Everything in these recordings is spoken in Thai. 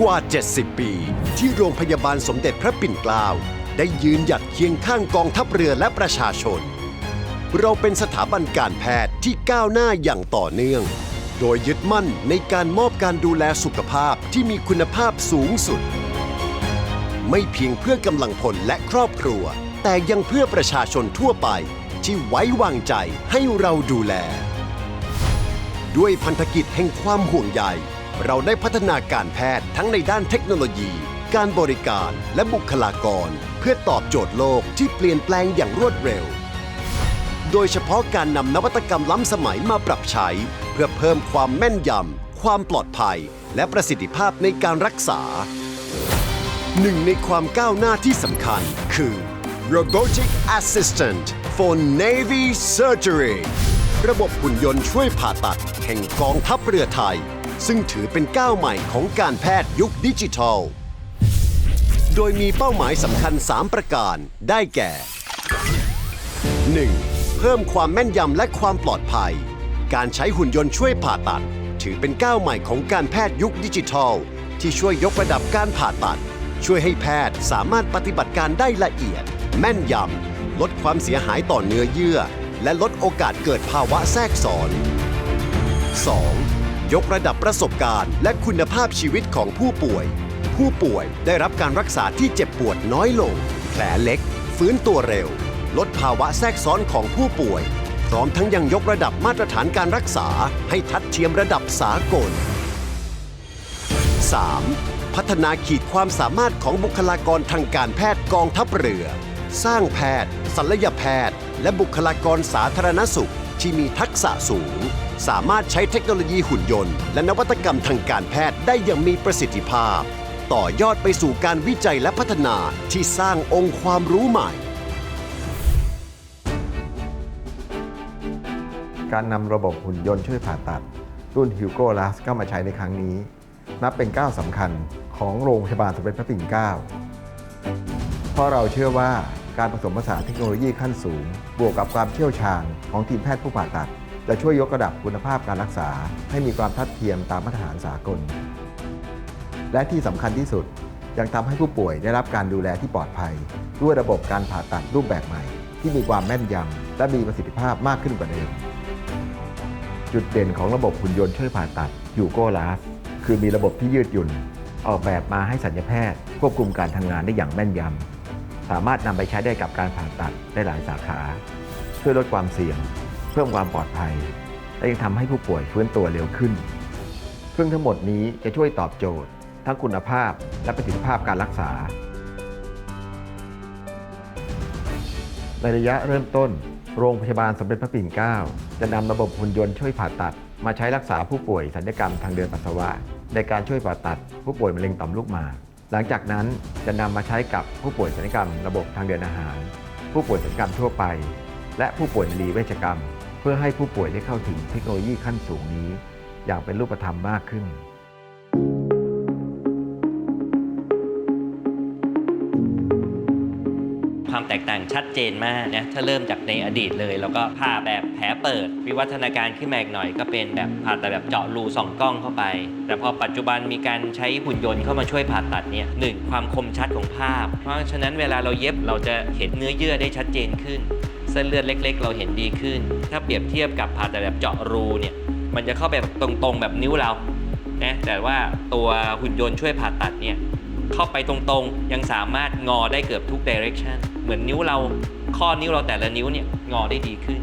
กว่า 70 ปี ที่โรงพยาบาลสมเด็จพระปิ่นเกล้าได้ยืนหยัดเคียงข้างกองทัพเรือและประชาชน เราเป็นสถาบันการแพทย์ที่ก้าวหน้าอย่างต่อเนื่อง โดยยึดมั่นในการมอบการดูแลสุขภาพที่มีคุณภาพสูงสุด ไม่เพียงเพื่อกำลังพลและครอบครัว แต่ยังเพื่อประชาชนทั่วไป ที่ไว้วางใจให้เราดูแล ด้วยพันธกิจแห่งความห่วงใย เราได้พัฒนาการแพทย์ทั้งในด้านเทคโนโลยี การบริการและบุคลากร เพื่อตอบโจทย์โลกที่เปลี่ยนแปลงอย่างรวดเร็ว โดยเฉพาะการนำนวัตกรรมล้ำสมัยมาปรับใช้ เพื่อเพิ่มความแม่นยำความปลอดภัย และประสิทธิภาพในการรักษาหนึ่งในความก้าวหน้าที่สำคัญคือ Robotic Assistant for Navy Surgery ระบบหุ่นยนต์ช่วยผ่าตัด แห่งกองทัพเรือไทย ซึ่งถือเป็นก้าวใหม่ของการแพทย์ยุคดิจิทัล โดยมีเป้าหมายสำคัญ 3 ประการ ได้แก่ 1. เพิ่มความแม่นยำและความปลอดภัย การใช้หุ่นยนต์ช่วยผ่าตัด ถือเป็นก้าวใหม่ของการแพทย์ยุคดิจิทัล ที่ช่วยยกระดับการผ่าตัด ช่วยให้แพทย์สามารถปฏิบัติการได้ละเอียด แม่นยำลดความเสียหายต่อเนื้อเยื่อ และลดโอกาสเกิดภาวะแทรกซ้อน 2. ยกระดับประสบการณ์ และคุณภาพชีวิตของผู้ป่วย ผู้ป่วยได้รับการรักษาที่เจ็บปวดน้อยลง แผลเล็ก ฟื้นตัวเร็ว ลดภาวะแทรกซ้อนของผู้ป่วย พร้อมทั้งยังยกระดับมาตรฐานการรักษาให้ทัดเทียมระดับสากล 3. พัฒนาขีดความสามารถของบุคลากรทางการแพทย์กองทัพเรือ สร้างแพทย์ศัลยแพทย์ และบุคลากรสาธารณสุข ที่มีทักษะสูง สามารถใช้เทคโนโลยีหุ่นยนต์ และนวัตกรรมทางการแพทย์ได้อย่างมีประสิทธิภาพ ต่อยอดไปสู่การวิจัยและพัฒนาที่สร้างองค์ความรู้ใหม่ การนำระบบหุ่นยนต์ช่วยผ่าตัด รุ่น Hugo l a s เข้ามาใช้ในครั้งนี้ นับเป็นก้าวสำคัญของโรงพยาบาลสมเด็จพระปิ่นเกล้าเพราะเราเชื่อว่า การผสมผสานเทคโนโลยีขั้นสูง บวกกับความเชี่ยวชาญของทีมแพทย์ผู้ผ่าตัด จะช่วยยกระดับคุณภาพการรักษา ให้มีความทัดเทียมตามมาตรฐานสากล และที่สำคัญที่สุดยังทำให้ผู้ป่วยได้รับการดูแลที่ปลอดภัย ด้วยระบบการผ่าตัดรูปแบบใหม่ ที่มีความแม่นยำและมีประสิทธิภาพมากขึ้นกว่าเดิมจุดเด่นของระบบหุ่นยนต์ช่วยผ่าตัดยูโกลาสคือมีระบบที่ยืดหยุ่น ออกแบบมาให้สัญญาแพทย์ ควบคุมการทำงานได้อย่างแม่นยำ สามารถนำไปใช้ได้กับการผ่าตัดได้หลายสาขา ช่วยลดความเสี่ยง เพิ่มความปลอดภัย และยังทำให้ผู้ป่วยฟื้นตัวเร็วขึ้น ซึ่งทั้งหมดนี้จะช่วยตอบโจทย์ ทั้งคุณภาพและประสิทธิภาพการรักษา ในระยะเริ่มต้น โรงพยาบาลสมเด็จพระปิ่นเกล้าจะนำระบบหุ่นยนต์ช่วยผ่าตัด มาใช้รักษาผู้ป่วยสัญญกรรมทางเดินปัสสาวะ ในการช่วยผ่าตัดผู้ป่วยมะเร็งต่อมลูกหมาก หลังจากนั้นจะนำมาใช้กับผู้ป่วยศัลยกรรมระบบทางเดินอาหาร ผู้ป่วยศัลยกรรมทั่วไป และผู้ป่วยรีเวชกรรม เพื่อให้ผู้ป่วยได้เข้าถึงเทคโนโลยีขั้นสูงนี้ อย่างเป็นรูปธรรมมากขึ้น ความแตกต่างชัดเจนมากนะถ้าเริ่มจากในอดีตเลย แล้วก็ผ่าแบบแผลเปิด วิวัฒนาการขึ้นมาอีกหน่อย ก็เป็นแบบผ่าตัดแบบเจาะรูส่องกล้องเข้าไป แต่พอปัจจุบันมีการใช้หุ่นยนต์เข้ามาช่วยผ่าตัดเนี่ยหนึ่งความคมชัดของภาพ เพราะฉะนั้นเวลาเราเย็บเราจะเห็นเนื้อเยื่อได้ชัดเจนขึ้น เส้นเลือดเล็ก ๆ เราเห็นดีขึ้น ถ้าเปรียบเทียบกับผ่าตัดแบบเจาะรูเนี่ยมันจะเข้าแบบตรงๆแบบนิ้วเรานะแต่ว่าตัวหุ่นยนต์ช่วยผ่าตัดเนี่ยเข้าไปตรงๆ ยังสามารถงอได้เกือบทุก direction มือนนิ้วเราข้อนิ้วเราแต่ละนิ้วเนี่ยงอได้ดีขึ้น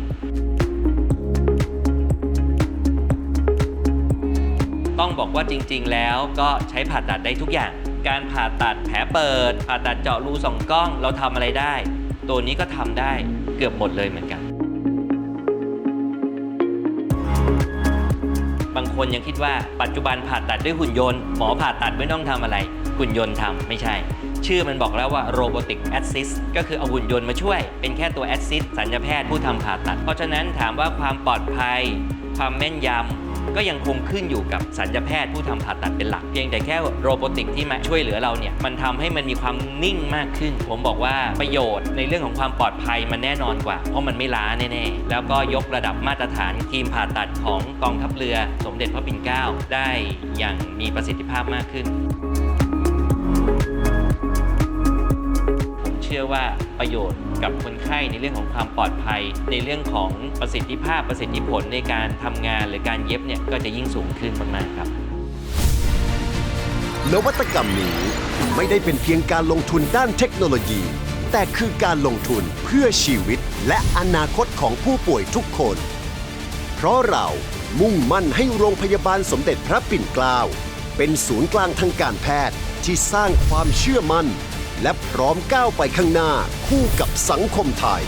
ต้องบอกว่าจริง ๆ แล้วก็ใช้ผ่าตัดได้ทุกอย่าง การผ่าตัดแผลเปิด ผ่าตัดเจาะรูส่องกล้องเราทำอะไรได้ ตัวนี้ก็ทำได้เกือบหมดเลยเหมือนกันบางคนยังคิดว่าปัจจุบันผ่าตัดด้วยหุ่นยนต์ หมอผ่าตัดไม่ต้องทำอะไร หุ่นยนต์ทำไม่ใช่ ชื่อมันบอกแล้วว่า robotic assist ก็คือเอาหุ่นยนต์มาช่วย เป็นแค่ตัว assist สัญญาแพทย์ผู้ทำผ่าตัด เพราะฉะนั้นถามว่าความปลอดภัย ความแม่นยำก็ยังคงขึ้นอยู่กับสัญญาแพทย์ผู้ทำผ่าตัดเป็นหลัก เพียงแต่แค่โรบอติกที่มาช่วยเหลือเราเนี่ย มันทำให้มันมีความนิ่งมากขึ้น ผมบอกว่าประโยชน์ในเรื่องของความปลอดภัยมันแน่นอนกว่า เพราะมันไม่ล้าแน่ๆ แล้วก็ยกระดับมาตรฐานทีมผ่าตัดของกองทัพเรือ สมเด็จพระปิ่นเกล้าได้อย่างมีประสิทธิภาพมากขึ้น ชื่อว่าประโยชน์กับคนไข้ในเรื่องของความปลอดภัย ในเรื่องของประสิทธิภาพประสิทธิผลในการทำงานหรือการเย็บเนี่ยก็จะยิ่งสูงขึ้นมากๆครับนวัตกรรมนี้ไม่ได้เป็นเพียงการลงทุนด้านเทคโนโลยี แต่คือการลงทุนเพื่อชีวิตและอนาคตของผู้ป่วยทุกคน เพราะเรามุ่งมั่นให้โรงพยาบาลสมเด็จพระปิ่นเกล้า เป็นศูนย์กลางทางการแพทย์ที่สร้างความเชื่อมั่น และพร้อมก้าวไปข้างหน้าคู่กับสังคมไทย